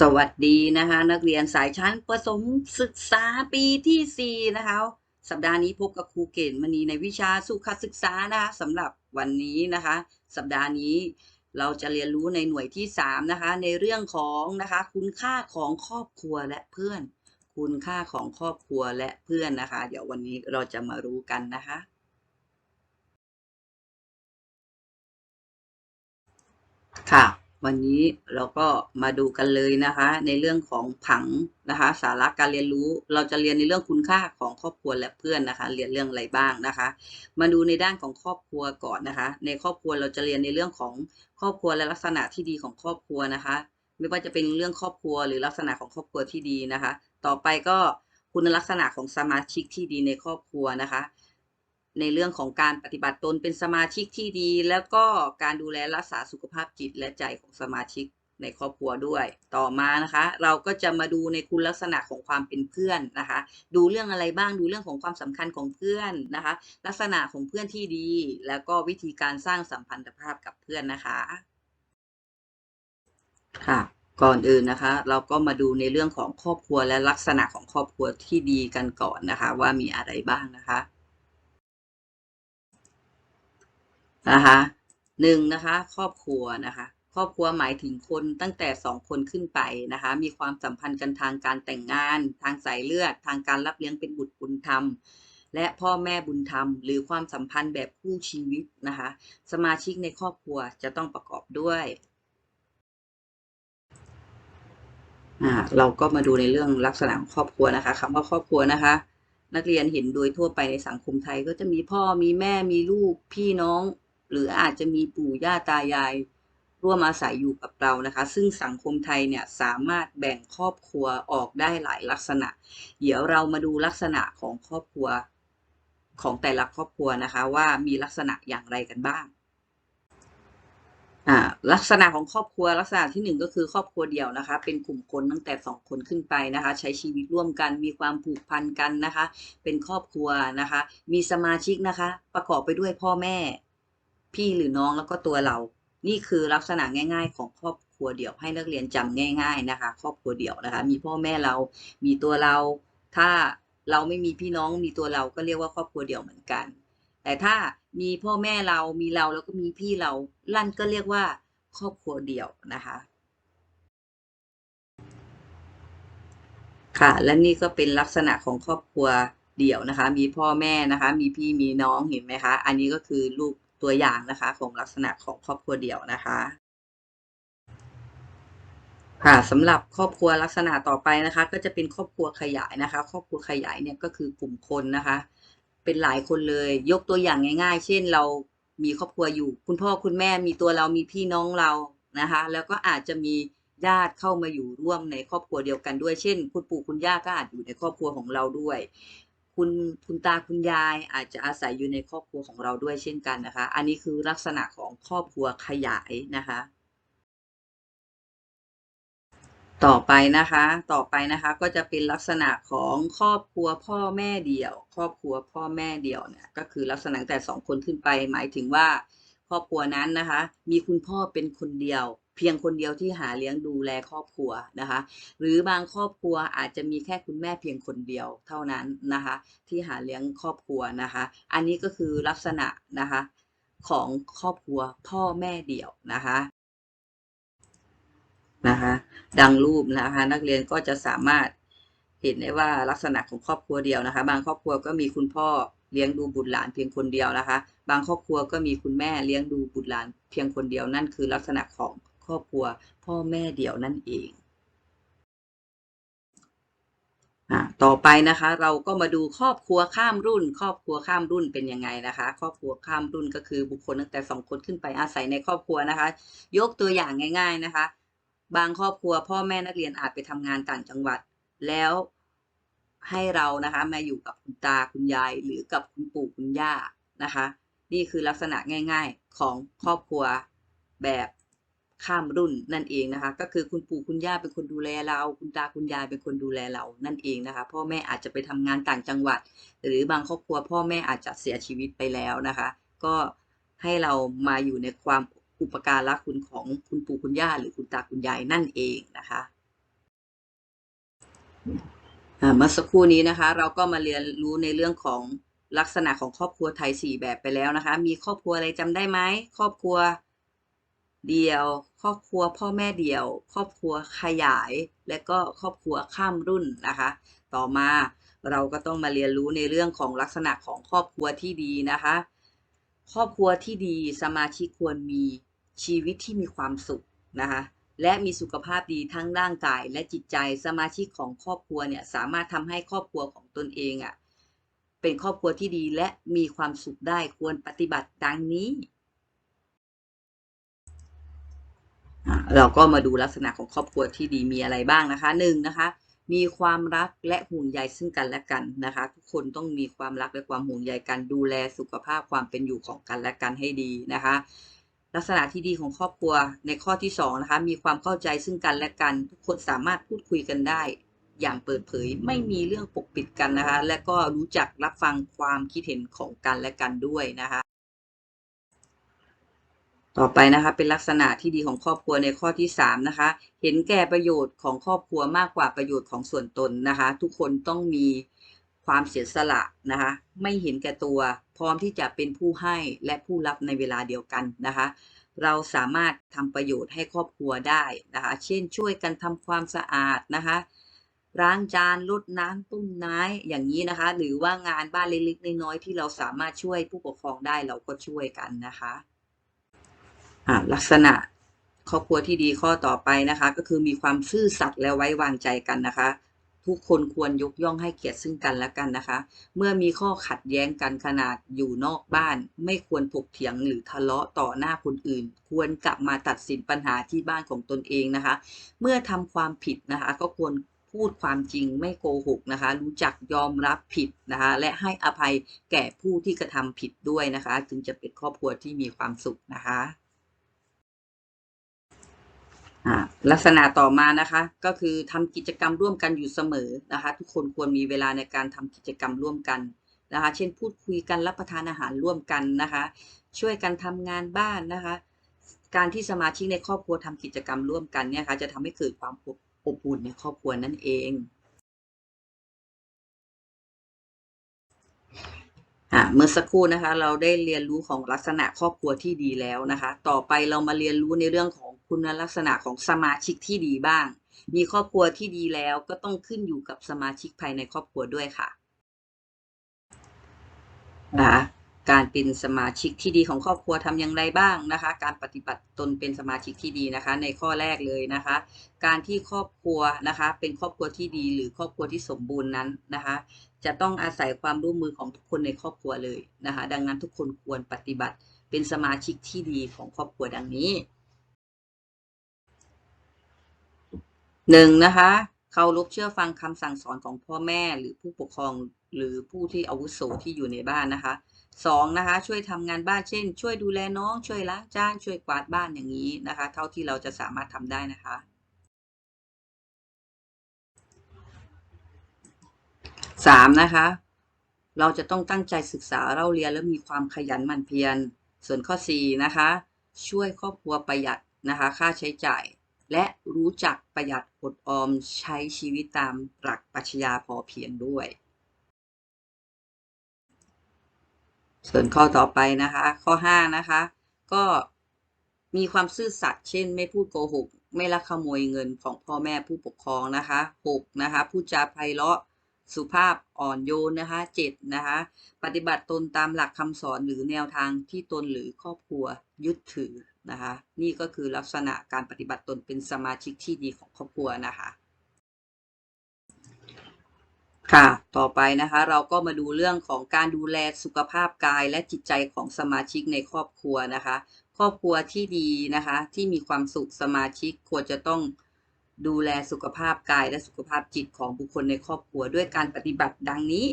สวัสดีนะคะ นักเรียนสายชั้นประถมศึกษาปีที่ 4 นะคะ สัปดาห์นี้พบกับครูเกณฑ์มณีในวิชาสุขศึกษานะคะสำหรับวันนี้นะคะ สัปดาห์นี้เราจะเรียนรู้ในหน่วยที่ 3 นะคะ ในเรื่องของนะคะ คุณค่าของครอบครัวและเพื่อน คุณค่าของครอบครัวและเพื่อนนะคะ เดี๋ยววันนี้เราจะมารู้กันนะคะค่ะ วันนี้เราก็มาดูกันเลยนะคะ ในเรื่องของผังนะคะ สาระการเรียนรู้เราจะเรียนในเรื่องคุณค่าของครอบครัวและเพื่อนนะคะ เรียนเรื่องอะไรบ้างนะคะ มาดูในด้านของครอบครัวก่อนนะคะ ในครอบครัวเราจะเรียนในเรื่องของครอบครัวและลักษณะที่ดีของครอบครัวนะคะ ไม่ว่าจะเป็นเรื่องครอบครัวหรือลักษณะของครอบครัวที่ดีนะคะ ต่อไปก็คุณลักษณะของสมาชิกที่ดีในครอบครัวนะคะ ในเรื่องของการปฏิบัติตนเป็นสมาชิกที่ดี แล้วก็การดูแลรักษาสุขภาพจิตและใจของสมาชิกในครอบครัวด้วย ต่อมานะคะ เราก็จะมาดูในคุณลักษณะของความเป็นเพื่อนนะคะ ดูเรื่องอะไรบ้างดูเรื่องของความสำคัญของเพื่อนนะคะ ลักษณะของเพื่อนที่ดี แล้วก็วิธีการสร้างสัมพันธภาพกับเพื่อนนะคะค่ะก่อนอื่นนะคะ เราก็มาดูในเรื่องของครอบครัวและลักษณะของครอบครัวที่ดีกันก่อนนะคะ ว่ามีอะไรบ้างนะคะ นะคะหนึ่งนะคะครอบครัวนะคะครอบครัวหมายถึงคนตั้งแต่สองคนขึ้นไปนะคะ มีความสัมพันธ์กันทางการแต่งงาน ทางสายเลือด ทางการรับเลี้ยงเป็นบุตรบุญธรรม และพ่อแม่บุญธรรม หรือความสัมพันธ์แบบคู่ชีวิตนะคะ สมาชิกในครอบครัวจะต้องประกอบด้วยอ่าเราก็มาดูในเรื่องลักษณะของครอบครัวนะคะคำว่าครอบครัวนะคะ นักเรียนเห็นโดยทั่วไปในสังคมไทยก็จะมีพ่อมีแม่มีลูกพี่น้อง หรืออาจจะมีปู่ย่าตายาย ร่วมอาศัยอยู่กับเรานะคะ ซึ่งสังคมไทยเนี่ยสามารถแบ่งครอบครัวออกได้หลายลักษณะ เดี๋ยวเรามาดูลักษณะของครอบครัวของแต่ละครอบครัวนะคะ ว่ามีลักษณะอย่างไรกันบ้างลักษณะของครอบครัวลักษณะที่หนึ่งก็คือครอบครัวเดี่ยวนะคะ เป็นกลุ่มคนตั้งแต่สองคนขึ้นไปนะคะ ใช้ชีวิตร่วมกันมีความผูกพันกันนะคะ เป็นครอบครัวนะคะ มีสมาชิกนะคะ ประกอบไปด้วยพ่อแม่ พี่หรือน้องแล้วก็ตัวเรา นี่คือลักษณะง่าย ๆ ของครอบครัวเดี่ยวให้นักเรียนจำง่าย ๆนะคะ ครอบครัวเดี่ยวนะคะ มีพ่อแม่เรา มีตัวเรา ถ้าเราไม่มีพี่น้องมีตัวเราก็เรียกว่าครอบครัวเดี่ยวเหมือนกัน แต่ถ้ามีพ่อแม่เรามีเราแล้วก็มีพี่เราลั่นก็เรียกว่า ครอบครัวเดี่ยวนะคะ ค่ะ และนี่ก็เป็นลักษณะของครอบครัวเดี่ยวนะคะ มีพ่อแม่นะคะ มีพี่มีน้องเห็นไหมคะ อันนี้ก็คือรูป ตัวอย่างนะคะของลักษณะของครอบครัวเดี่ยวนะคะค่ะสำหรับครอบครัวลักษณะต่อไปนะคะ ก็จะเป็นครอบครัวขยายนะคะ ครอบครัวขยายเนี่ยก็คือกลุ่มคนนะคะ เป็นหลายคนเลย ยกตัวอย่างง่าย ๆ เช่นเรามีครอบครัวอยู่ คุณพ่อคุณแม่มีตัวเรามีพี่น้องเรานะคะ แล้วก็อาจจะมีญาติเข้ามาอยู่ร่วมในครอบครัวเดียวกันด้วย เช่น คุณปู่คุณย่าก็อาจอยู่ในครอบครัวของเราด้วย คุณคุณตาคุณยายอาจจะอาศัยอยู่ในครอบครัวของเราด้วยเช่นกันนะคะ อันนี้คือลักษณะของครอบครัวขยายนะคะ ต่อไปนะคะ ต่อไปนะคะก็จะเป็นลักษณะของครอบครัวพ่อแม่เดี่ยว ครอบครัวพ่อแม่เดี่ยวเนี่ยก็คือลักษณะแต่สองคนขึ้นไป หมายถึงว่าครอบครัวนั้นนะคะ มีคุณพ่อเป็นคนเดียว เพียงคนเดียวที่หาเลี้ยงดูแลครอบครัวนะคะ หรือบางครอบครัวอาจจะมีแค่คุณแม่เพียงคนเดียวเท่านั้นนะคะ ที่หาเลี้ยงครอบครัวนะคะ อันนี้ก็คือลักษณะนะคะของครอบครัวพ่อแม่เดี่ยวนะคะนะคะ ดังรูปนะคะ นักเรียนก็จะสามารถเห็นได้ว่าลักษณะของครอบครัวเดียวนะคะ บางครอบครัวก็มีคุณพ่อเลี้ยงดูบุตรหลานเพียงคนเดียวนะคะ บางครอบครัวก็มีคุณแม่เลี้ยงดูบุตรหลานเพียงคนเดียวนั่นคือลักษณะของ ครอบครัวพ่อแม่เดี่ยวนั่นเองต่อไปนะคะ เราก็มาดูครอบครัวข้ามรุ่น ครอบครัวข้ามรุ่นเป็นยังไงนะคะ ครอบครัวข้ามรุ่นก็คือบุคคลตั้งแต่สองคนขึ้นไปอาศัยในครอบครัวนะคะ ยกตัวอย่างง่าย ๆนะคะ บางครอบครัวพ่อแม่นักเรียนอาจไปทำงานต่างจังหวัด แล้วให้เรานะคะมาอยู่กับคุณตาคุณยาย หรือกับคุณปู่คุณย่านะคะ นี่คือลักษณะง่าย ๆของครอบครัวแบบ ข้ามรุ่นนั่นเองนะคะ ก็คือคุณปู่คุณย่าเป็นคนดูแลเรา คุณตาคุณยายเป็นคนดูแลเรานั่นเองนะคะ พ่อแม่อาจจะไปทำงานต่างจังหวัด หรือบางครอบครัวพ่อแม่อาจจะเสียชีวิตไปแล้วนะคะ ก็ให้เรามาอยู่ในความอุปการะคุณของคุณปู่คุณย่าหรือคุณตาคุณยายนั่นเองนะคะอ่าเมื่อสักครู่นี้นะคะ เราก็มาเรียนรู้ในเรื่องของลักษณะของครอบครัวไทยสี่แบบไปแล้วนะคะ มีครอบครัวอะไรจำได้ไหมครอบครัว เดี่ยว ครอบครัวพ่อแม่เดี่ยว ครอบครัวขยาย และก็ครอบครัวข้ามรุ่นนะคะ ต่อมาเราก็ต้องมาเรียนรู้ในเรื่องของลักษณะของครอบครัวที่ดีนะคะ ครอบครัวที่ดีสมาชิกควรมีชีวิตที่มีความสุขนะคะและมีสุขภาพดีทั้งร่างกายและจิตใจสมาชิกของครอบครัวเนี่ยสามารถทำให้ครอบครัวของตนเองอะ่ะเป็นครอบครัวที่ดีและมีความสุขได้ควรปฏิบัติดังนี้อะ เราก็มาดูลักษณะของครอบครัวที่ดีมีอะไรบ้างนะคะหนึ่งนะคะ มีความรักและห่วงใยซึ่งกันและกันนะคะ ทุกคนต้องมีความรักและความห่วงใยกันดูแลสุขภาพความเป็นอยู่ของกันและกันให้ดีนะคะ ลักษณะที่ดีของครอบครัวในข้อที่สองนะคะมีความเข้าใจซึ่งกันและกัน ทุกคนสามารถพูดคุยกันได้ อย่างเปิดเผยไม่มีเรื่องปกปิดกันนะคะ และก็รู้จักรับฟังความคิดเห็นของกันและกันด้วยนะคะ ต่อไปนะคะ เป็นลักษณะที่ดีของครอบครัวในข้อที่สามนะคะ เห็นแก่ประโยชน์ของครอบครัวมากกว่าประโยชน์ของส่วนตนนะคะ ทุกคนต้องมีความเสียสละนะคะ ไม่เห็นแก่ตัว พร้อมที่จะเป็นผู้ให้และผู้รับในเวลาเดียวกันนะคะ เราสามารถทำประโยชน์ให้ครอบครัวได้นะคะ เช่น ช่วยกันทำความสะอาดนะคะล้างจานรดน้ำต้มน้ำอย่างนี้นะคะ หรือว่างานบ้านเล็กๆน้อยๆที่เราสามารถช่วยผู้ปกครองได้เราก็ช่วยกันนะคะ อ่าลักษณะครอบครัวที่ดีข้อต่อไปนะคะ ก็คือมีความซื่อสัตย์และไว้วางใจกันนะคะ ทุกคนควรยกย่องให้เกียรติซึ่งกันและกันนะคะ เมื่อมีข้อขัดแย้งกันขนาดอยู่นอกบ้าน ไม่ควรถกเถียงหรือทะเลาะต่อหน้าคนอื่น ควรกลับมาตัดสินปัญหาที่บ้านของตนเองนะคะ เมื่อทำความผิดนะคะ ก็ควรพูดความจริงไม่โกหกนะคะ รู้จักยอมรับผิดนะคะ และให้อภัยแก่ผู้ที่กระทำผิดด้วยนะคะ จึงจะเป็นครอบครัวที่มีความสุขนะคะ ลักษณะต่อมานะคะก็คือทำกิจกรรมร่วมกันอยู่เสมอนะคะ ทุกคนควรมีเวลาในการทำกิจกรรมร่วมกันนะคะ เช่นพูดคุยกันรับประทานอาหารร่วมกันนะคะ ช่วยกันทำงานบ้านนะคะ การที่สมาชิกในครอบครัวทำกิจกรรมร่วมกันเนี่ยค่ะจะทำให้เกิดความอบอบอุ่นในครอบครัวนั่นเอง อะเมื่อสักครู่นะคะ เราได้เรียนรู้ของลักษณะครอบครัวที่ดีแล้วนะคะ ต่อไปเรามาเรียนรู้ในเรื่องของคุณลักษณะของสมาชิกที่ดีบ้าง มีครอบครัวที่ดีแล้วก็ต้องขึ้นอยู่กับสมาชิกภายในครอบครัวด้วยค่ะนะคะ การเป็นสมาชิกที่ดีของครอบครัวทำอย่างไรบ้างนะคะ การปฏิบัติตนเป็นสมาชิกที่ดีนะคะ ในข้อแรกเลยนะคะ การที่ครอบครัวนะคะ เป็นครอบครัวที่ดีหรือครอบครัวที่สมบูรณ์นั้นนะคะ จะต้องอาศัยความร่วมมือของทุกคนในครอบครัวเลยนะคะ ดังนั้นทุกคนควรปฏิบัติเป็นสมาชิกที่ดีของครอบครัวดังนี้หนึ่งนะคะเคารพเชื่อฟังคำสั่งสอนของพ่อแม่หรือผู้ปกครองหรือผู้ที่อาวุโสที่อยู่ในบ้านนะคะ สองนะคะช่วยทำงานบ้านเช่น ช่วยดูแลน้องช่วยล้างจานช่วยกวาดบ้านอย่างนี้นะคะ เท่าที่เราจะสามารถทำได้นะคะสามนะคะ เราจะต้องตั้งใจศึกษาเราเรียนและมีความขยันหมั่นเพียร ส่วนข้อสี่นะคะ ช่วยครอบครัวประหยัดนะคะ ค่าใช้จ่าย และรู้จักประหยัดอดออมใช้ชีวิตตามหลักปรัชญาพอเพียงด้วย ส่วนข้อต่อไปนะคะ ข้อห้านะคะ ก็มีความซื่อสัตย์เช่น ไม่พูดโกหก ไม่ลักขโมยเงินของพ่อแม่ผู้ปกครองนะคะหกนะคะพูดจาไพเราะสุภาพอ่อนโยนนะคะเจ็ดนะคะปฏิบัติตนตามหลักคำสอนหรือแนวทางที่ตนหรือครอบครัวยึดถือนะคะ นี่ก็คือลักษณะการปฏิบัติตนเป็นสมาชิกที่ดีของครอบครัวนะคะ ค่ะ ต่อไปนะคะเราก็มาดูเรื่องของการดูแลสุขภาพกายและจิตใจของสมาชิกในครอบครัวนะคะ ครอบครัวที่ดีนะคะ ที่มีความสุขสมาชิกควรจะต้องดูแลสุขภาพกายและสุขภาพจิตของบุคคลในครอบครัวด้วยการปฏิบัติดังนี้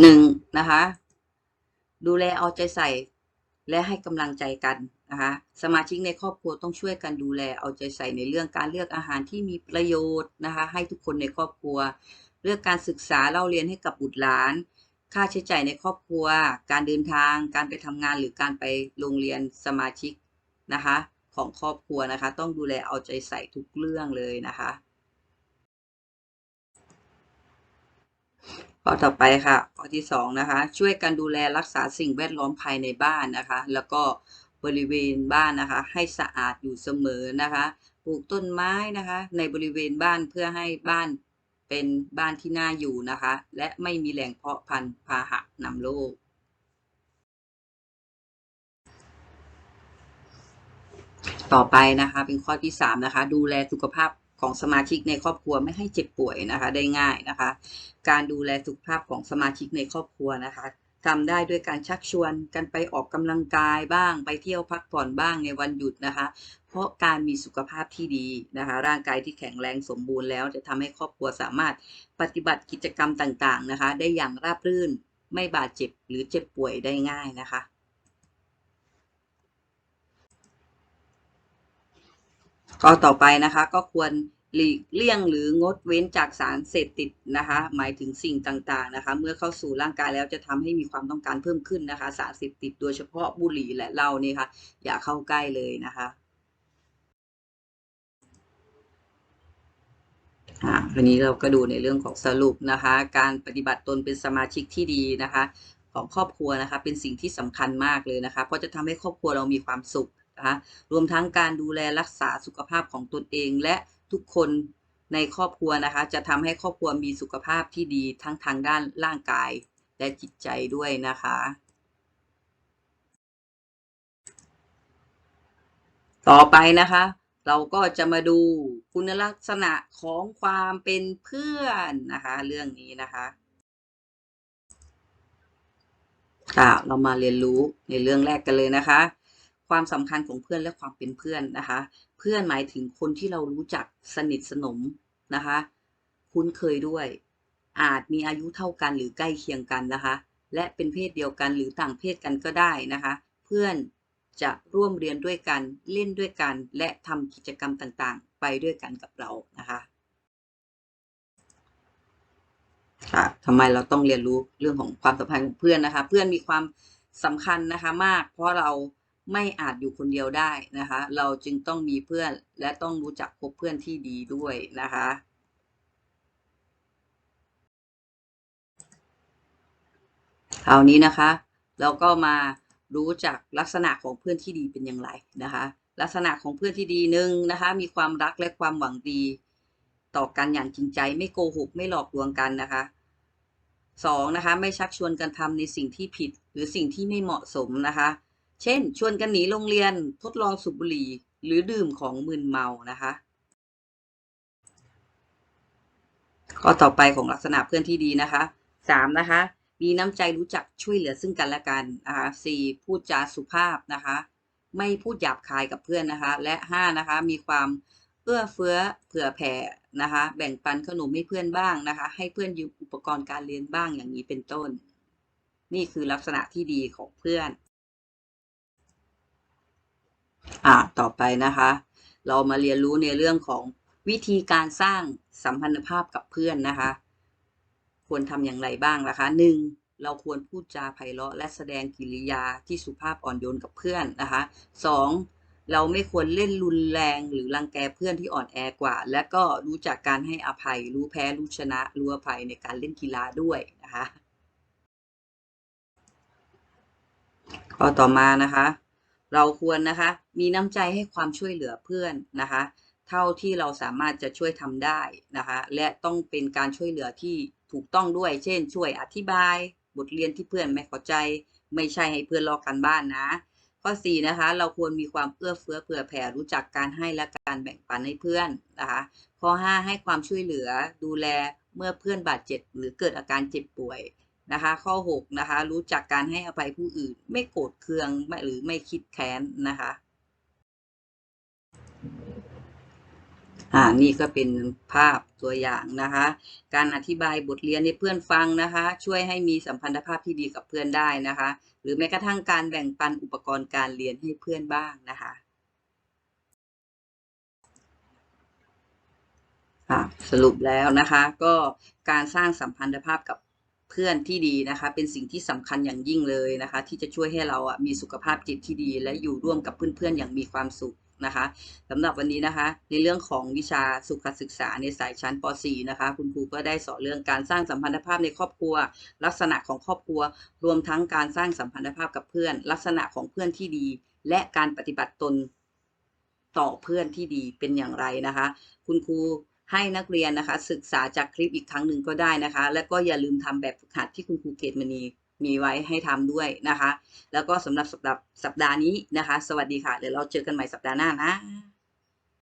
หนึ่งนะคะ ดูแลเอาใจใส่และให้กำลังใจกัน นะคะสมาชิกในครอบครัวต้องช่วยกันดูแล เอาใจใส่ในเรื่องการเลือกอาหารที่มีประโยชน์นะคะ ให้ทุกคนในครอบครัว เลือกการศึกษาเล่าเรียนให้กับบุตรหลาน ค่าใช้จ่ายในครอบครัว การเดินทาง การไปทำงานหรือการไปโรงเรียนสมาชิกนะคะ ของครอบครัวนะคะ ต้องดูแลเอาใจใส่ทุกเรื่องเลยนะคะข้อต่อไปค่ะข้อที่สองนะคะช่วยกันดูแลรักษาสิ่งแวดล้อมภายในบ้านนะคะ แล้วก็ บริเวณบ้านนะคะ ให้สะอาดอยู่เสมอนะคะ ปลูกต้นไม้นะคะ ในบริเวณบ้านเพื่อให้บ้านเป็นบ้านที่น่าอยู่นะคะ และไม่มีแหล่งเพาะพันธุ์พาหะนำโรคต่อไปนะคะเป็นข้อที่สามนะคะ ดูแลสุขภาพของสมาชิกในครอบครัวไม่ให้เจ็บป่วยนะคะ ได้ง่ายนะคะ การดูแลสุขภาพของสมาชิกในครอบครัวนะคะ ทำได้ด้วยการชักชวนกันไปออกกำลังกายบ้าง ไปเที่ยวพักผ่อนบ้างในวันหยุดนะคะ เพราะการมีสุขภาพที่ดีนะคะ ร่างกายที่แข็งแรงสมบูรณ์แล้ว จะทำให้ครอบครัวสามารถปฏิบัติกิจกรรมต่างๆนะคะ ได้อย่างราบรื่นไม่บาดเจ็บหรือเจ็บป่วยได้ง่ายนะคะข้อต่อไปนะคะก็ควร หลีกเลี่ยงหรืองดเว้นจากสารเสพติดนะคะ หมายถึงสิ่งต่างๆนะคะ เมื่อเข้าสู่ร่างกายแล้วจะทำให้มีความต้องการเพิ่มขึ้นนะคะ สารเสพติดโดยเฉพาะบุหรี่และเหล้านี่ค่ะ อย่าเข้าใกล้เลยนะคะอ่าวันนี้เราก็ดูในเรื่องของสรุปนะคะ การปฏิบัติตนเป็นสมาชิกที่ดีนะคะ ของครอบครัวนะคะเป็นสิ่งที่สำคัญมากเลยนะคะ เพราะจะทำให้ครอบครัวเรามีความสุขนะคะรวมทั้งการดูแลรักษาสุขภาพของตนเองและ ทุกคนในครอบครัวนะคะ จะทำให้ครอบครัวมีสุขภาพที่ดีทั้งทางด้านร่างกายและจิตใจด้วยนะคะ ต่อไปนะคะ เราก็จะมาดูคุณลักษณะของความเป็นเพื่อนนะคะ เรื่องนี้นะคะค่ะเรามาเรียนรู้ในเรื่องแรกกันเลยนะคะ ความสำคัญของเพื่อนและความเป็นเพื่อนนะคะ พื่อนหมายถึงคนที่เรารู้จักสนิทสนมนะคะ คุ้นเคยด้วย อาจมีอายุเท่ากันหรือใกล้เคียงกันนะคะ และเป็นเพศเดียวกันหรือต่างเพศกันก็ได้นะคะ เพื่อนจะร่วมเรียนด้วยกันเล่นด้วยกัน และทำกิจกรรมต่างๆ ไปด้วยกันกับเรานะคะค่ะทำไมเราต้องเรียนรู้เรื่องของความสัมพันธ์ของเพื่อนนะคะ เพื่อนมีความสำคัญนะคะมาก เพราะเรา ไม่อาจอยู่คนเดียวได้นะคะ เราจึงต้องมีเพื่อนและต้องรู้จักคบเพื่อนที่ดีด้วยนะคะ คราวนี้นะคะ เราก็มารู้จักลักษณะของเพื่อนที่ดีเป็นอย่างไรนะคะ ลักษณะของเพื่อนที่ดีหนึ่งนะคะ มีความรักและความหวังดี ต่อกันอย่างจริงใจ ไม่โกหกไม่หลอกลวงกันนะคะสองนะคะ ไม่ชักชวนกันทำในสิ่งที่ผิดหรือสิ่งที่ไม่เหมาะสมนะคะ เช่น ชวนกันหนีโรงเรียนทดลองสูบบุหรี่หรือดื่มของมึนเมานะคะข้อต่อไปของลักษณะเพื่อนที่ดีนะคะสามนะคะ มีน้ำใจรู้จักช่วยเหลือซึ่งกันและกันนะคะสี่พูดจาสุภาพนะคะ ไม่พูดหยาบคายกับเพื่อนนะคะ และห้านะคะ มีความเอื้อเฟื้อเผื่อแผ่นะคะ แบ่งปันขนมให้เพื่อนบ้างนะคะ ให้เพื่อนยืมอุปกรณ์การเรียนบ้างอย่างนี้เป็นต้น นี่คือลักษณะที่ดีของเพื่อน อ่าต่อไปนะคะ เรามาเรียนรู้ในเรื่องของวิธีการสร้างสัมพันธภาพกับเพื่อนนะคะ ควรทำอย่างไรบ้างนะคะหนึ่งเราควรพูดจาไพเราะและแสดงกิริยาที่สุภาพอ่อนโยนกับเพื่อนนะคะสองเราไม่ควรเล่นรุนแรงหรือรังแกเพื่อนที่อ่อนแอกว่า และก็รู้จักการให้อภัย รู้แพ้รู้ชนะรู้อภัยในการเล่นกีฬาด้วยนะคะข้อต่อมานะคะ เราควรนะคะ มีน้ำใจให้ความช่วยเหลือเพื่อนนะคะ เท่าที่เราสามารถจะช่วยทำได้นะคะ และต้องเป็นการช่วยเหลือที่ถูกต้องด้วย เช่น ช่วยอธิบายบทเรียนที่เพื่อนไม่เข้าใจ ไม่ใช่ให้เพื่อนลอกกันบ้านนะ ข้อสี่นะคะ เราควรมีความเอื้อเฟื้อเผื่อแผ่รู้จักการให้และการแบ่งปันให้เพื่อนนะคะ ข้อห้าให้ความช่วยเหลือดูแลเมื่อเพื่อนบาดเจ็บหรือเกิดอาการเจ็บป่วย นะคะ ข้อหกนะคะ รู้จักการให้อภัยผู้อื่น ไม่โกรธเคืองไม่หรือไม่คิดแค้นนะคะ อ่า นี่ก็เป็นภาพตัวอย่างนะคะ การอธิบายบทเรียนให้เพื่อนฟังนะคะ ช่วยให้มีสัมพันธภาพที่ดีกับเพื่อนได้นะคะ หรือแม้กระทั่งการแบ่งปันอุปกรณ์การเรียนให้เพื่อนบ้างนะคะอ่าสรุปแล้วนะคะ ก็การสร้างสัมพันธภาพกับ พื่อนที่ดีนะคะ เป็นสิ่งที่สำคัญอย่างยิ่งเลยนะคะ ที่จะช่วยให้เราอะมีสุขภาพจิตที่ดี และอยู่ร่วมกับเพื่อนๆอย่างมีความสุขนะคะสำหรับวันนี้นะคะ ในเรื่องของวิชาสุขศึกษาในสายชั้นป .4 นะคะ คุณครูก็ได้สอนเรื่องการสร้างสัมพันธภาพในครอบครัว ลักษณะของครอบครัว รวมทั้งการสร้างสัมพันธภาพกับเพื่อน ลักษณะของเพื่อนที่ดี และการปฏิบัติตนต่อเพื่อนที่ดีเป็นอย่างไรนะคะ คุณครู ให้นักเรียนนะคะ ศึกษาจากคลิปอีกครั้งหนึ่งก็ได้นะคะ และก็อย่าลืมทำแบบฝึกหัดที่คุณครูเกตมณีมีไว้ให้ทำด้วยนะคะ แล้วก็สำหรับสัปดาห์สัปดาห์นี้นะคะ สวัสดีค่ะ เดี๋ยวเราเจอกันใหม่สัปดาห์หน้านะ